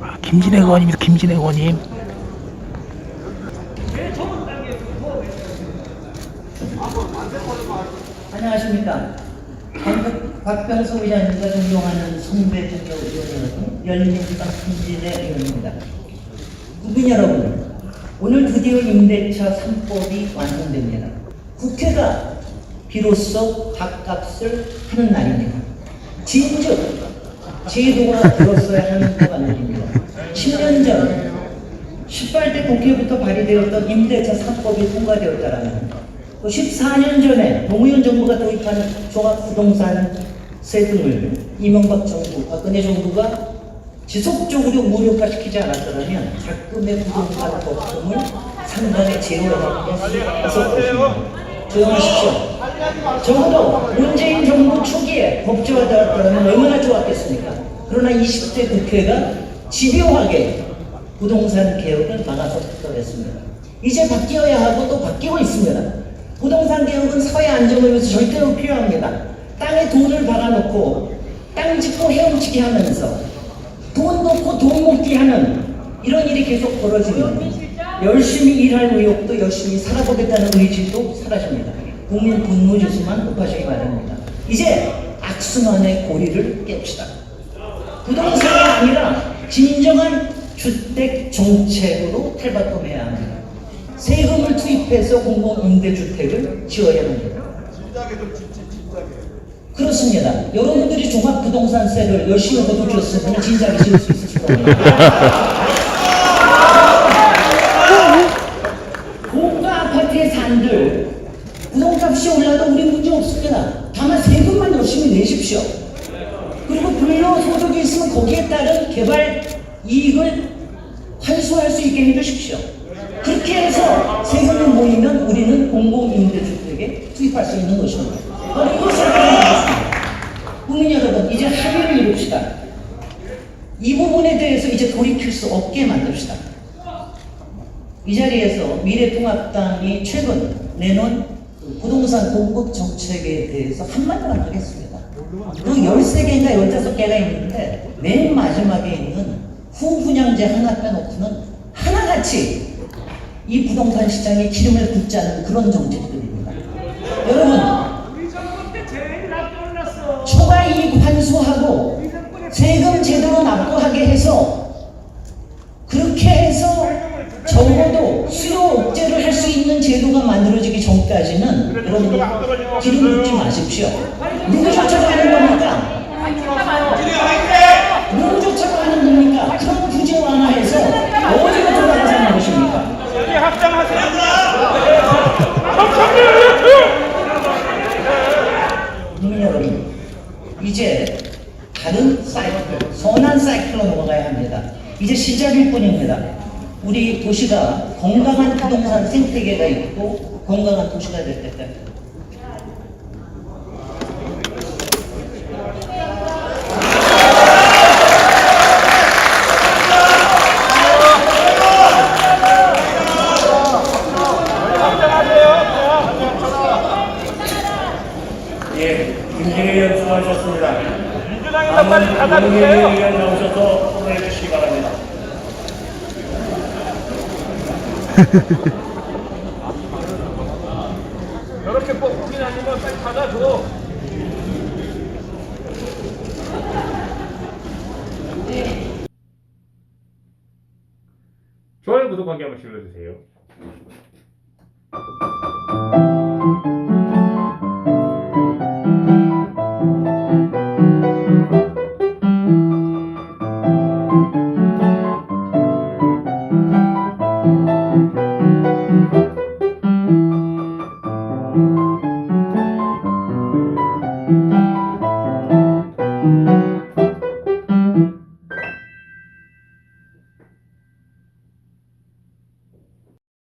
아, 김진애 의원입니다. 김진애 의원님. 안녕하십니까. 박- 박병수 의장님과 존경하는 송배준교 의원 여러분, 열린민주당 김진애 의원입니다. 국민 여러분, 오늘 드디어 임대차 3법이 완성됩니다. 국회가 비로소 밥값을 하는 날입니다. 진즉 제도가 들었어야 하는 것 같습니다. 10년 전 18대 국회부터 발의되었던 임대차 3법이 통과되었다라는 또 14년 전에 노무현 정부가 도입하는 종합부동산세 등을 이명박 정부, 박근혜 정부가 지속적으로 무력화시키지 않았더라면 작금의 부동산 거품을 상당히 있었을 것입니다. 조용하십시오. 적어도 문재인 정부 초기에 법제화 되었다면 얼마나 좋았겠습니까? 그러나 20대 국회가 집요하게 부동산 개혁을 막아서 특별했습니다. 이제 바뀌어야 하고 또 바뀌고 있습니다. 부동산 개혁은 사회 안정을 위해서 절대로 필요합니다. 땅에 돈을 박아놓고 땅 짓고 헤엄치기 하면서 돈 놓고 돈 먹기 하는 이런 일이 계속 벌어지면 열심히 일할 의욕도 열심히 살아보겠다는 의지도 사라집니다. 국민 분노 지수만 높아지기 바랍니다. 이제 악순환의 고리를 깹시다. 부동산이 아니라 진정한 주택 정책으로 탈바꿈해야 합니다. 세금을 투입해서 공공임대주택을 지어야 합니다. 그렇습니다. 여러분들이 종합부동산세를 열심히 거둬주셨으면 진작에 지을 수 있으실 겁니다. 고가 아파트에 산들 부동값이 올라도 우리 문제 없습니다. 다만 세금만 열심히 내십시오. 그리고 불로 소득이 있으면 거기에 따른 개발 이익을 환수할 수 있게 해주십시오. 그렇게 해서 세금이 모이면 우리는 공공임대주택에 투입할 수 있는 것입니다. 바로 이것을. 국민 여러분, 이제 합의를 이룹시다. 이 부분에 대해서 이제 돌이킬 수 없게 만듭시다. 이 자리에서 미래통합당이 최근 내놓은 그 부동산 공급 정책에 대해서 한마디만 하겠습니다. 그 13개인가 15개가 있는데 맨 마지막에 있는 후분양제 하나 빼놓고는 하나같이 이 부동산 시장에 기름을 붓지 않은 그런 정책들입니다. 여러분, 우리 정부 때 제일 납득났어. 초과 이익 환수하고 세금 제대로 납부하게 해서 그렇게 해서 적어도 수요 억제를 할 수 있는 제도가 전까지는 여러분 기름 붓지 마십시오. 누구 쫓아가는 겁니까? 누구 쫓아가는 겁니까? 그런 규제 완화해서 어디로 돌아가자는 것입니까? 여기 합장하세요. 여러분, 이제 다른 사이클, 선한 사이클로 넘어가야 합니다. 이제 시작일 뿐입니다. 우리 도시가 건강한 부동산 생태계가 있고 건강한 도시가 될 때까지. 예, 김진애 의원 수고하셨습니다. 민주당에서 빨리 남은 닫아주세요. 문희애 의원 나오셔서 통화해 주시기 바랍니다. 저렇게 뻑뻑이 아니면 빨리 닫아줘. 좋아요, 구독하기 한번 눌러주세요.